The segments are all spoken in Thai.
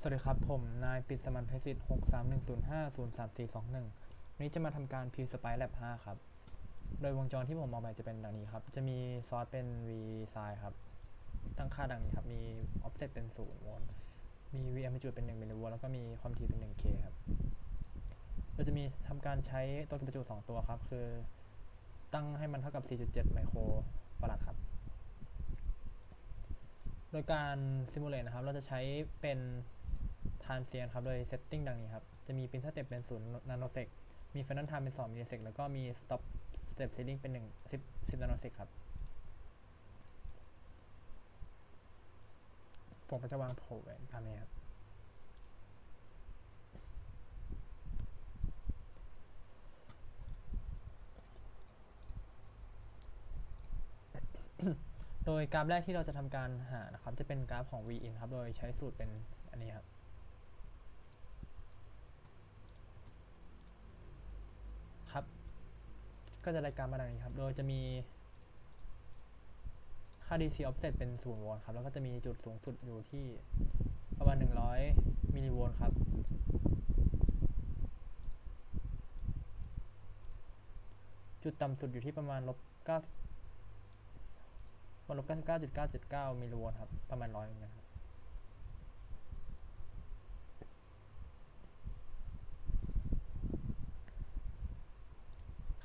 สวัสดีครับ ผม นายปิดสมันเพชรสิทธิ์6 3 1 0 5 0 3 4 2 1วันนี้จะมาทำการพิวสไปแลบ5ครับ โดยวงจรที่ผมออกแบบจะเป็นดังนี้ครับ จะมีซอสเป็น v s i ครับ ตั้งค่าดังนี้ครับ มี offset เป็น0โวลต์มี v amplitude เป็น1มิลลิโวลต์แล้วก็มีความถี่เป็น 1k ครับ เราจะมีทำการใช้ตัวกระจุ2ตัวครับ คือ ตั้งให้มันเท่ากับ 4.7 ไมโครฟาราดครับโดยการซิมูเลตนะครับ เราจะใช้เป็น ทานเซียนครับ โดยเซตติ้งดังนี้ครับ จะมี pin step เป็น0นย์นาโนเซกมี final time เป็น2มิลลิเซกแล้วก็มี stop step setting เป็น1 10 10นาโนเซกครับ ผมก็จะวางโผล่ไว้ตามนี้ครับโดยกราฟแรกที่เราจะทำการหานะครับ จะเป็นกราฟของ v in ครับ โดยใช้สูตรเป็นอันนี้ครับ ก็จะรายการมาดังนี้ครับ โดยจะมีค่า DC offset เป็น0โวลต์ครับ แล้วก็จะมีจุดสูงสุดอยู่ที่ประมาณ 100 มิลลิโวลต์ครับ จุดต่ำสุดอยู่ที่ประมาณลบ9ประมาณลบ99.979มิลลิโวลต์ครับ ประมาณร้อยเหมือนกันครับ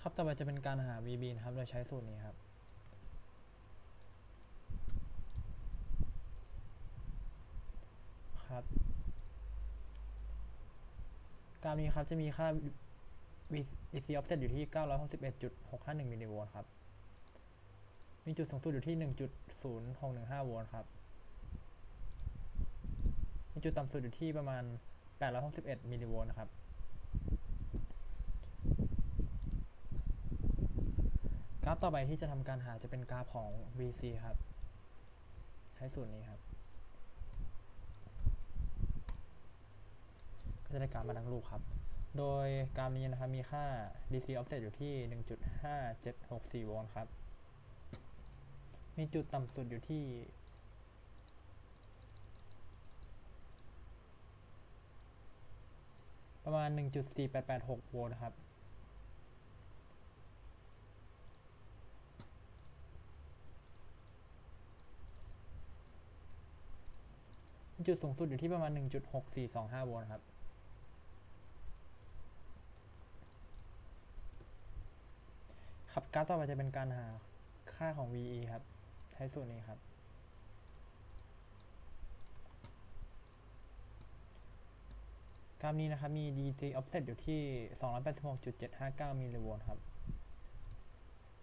ครับ ต่อไปจะเป็นการหา VB นะครับ โดยใช้สูตรนี้ครับ ครับ กราฟนี้ครับจะมีค่า VC offset อยู่ที่ 961.651 มิลลิโวลต์ครับ มีจุดสูงสุดอยู่ที่ 1.0615 โวลต์ครับ มีจุดต่ำสุดอยู่ที่ประมาณ 861 มิลลิโวลต์นะครับ กราฟต่อไปที่จะทำการหาจะเป็นกราฟของ VC ครับ ใช้สูตรนี้ครับ ก็จะได้กราฟมาดังรูปครับ โดยกราฟนี้นะครับมีค่า DC offset อยู่ที่ 1.5764 โวลต์ครับ มีจุดต่ำสุดอยู่ที่ประมาณ 1.4886 โวลต์ครับ จุดสูงสุดอยู่ที่ประมาณ 1.6425 โวลต์ครับ ครับกราฟต่อไปจะเป็นการหาค่าของ VE ครับ ใช้สูตรนี้ครับ กราฟนี้นะครับ มี DC offset อยู่ที่ 286.759 มิลลิโวลต์ครับ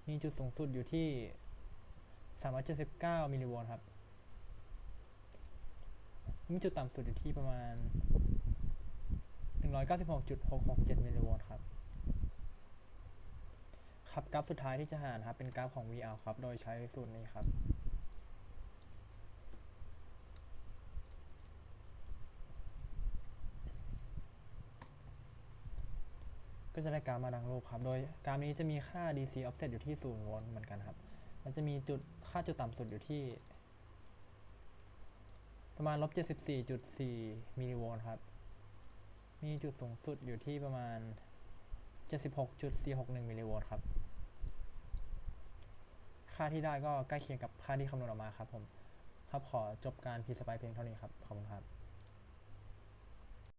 มีจุดสูงสุดอยู่ที่ 379 มิลลิโวลต์ครับ มีจุดต่ำสุดอยู่ที่ประมาณ 196.667มิลลิโวลต์ครับครับกราฟสุดท้ายที่จะหานะครับ เป็นกราฟของ VR ครับ โดยใช้สูตรนี้ครับ ก็จะได้กราฟมาดังรูปครับ โดยกราฟนี้จะมีค่า DC offset อยู่ที่0โวลต์เหมือนกันครับ มันจะมีจุดค่าจุดต่ำสุดอยู่ที่ ประมาณลบ74.4 มิลลิโวลต์ครับ มีจุดสูงสุดอยู่ที่ประมาณ 76.461 มิลลิโวลต์ครับ ค่าที่ได้ก็ใกล้เคียงกับค่าที่คำนวณออกมาครับผม ครับขอจบการพีสไปเพียงเท่านี้ครับ ขอบคุณครับ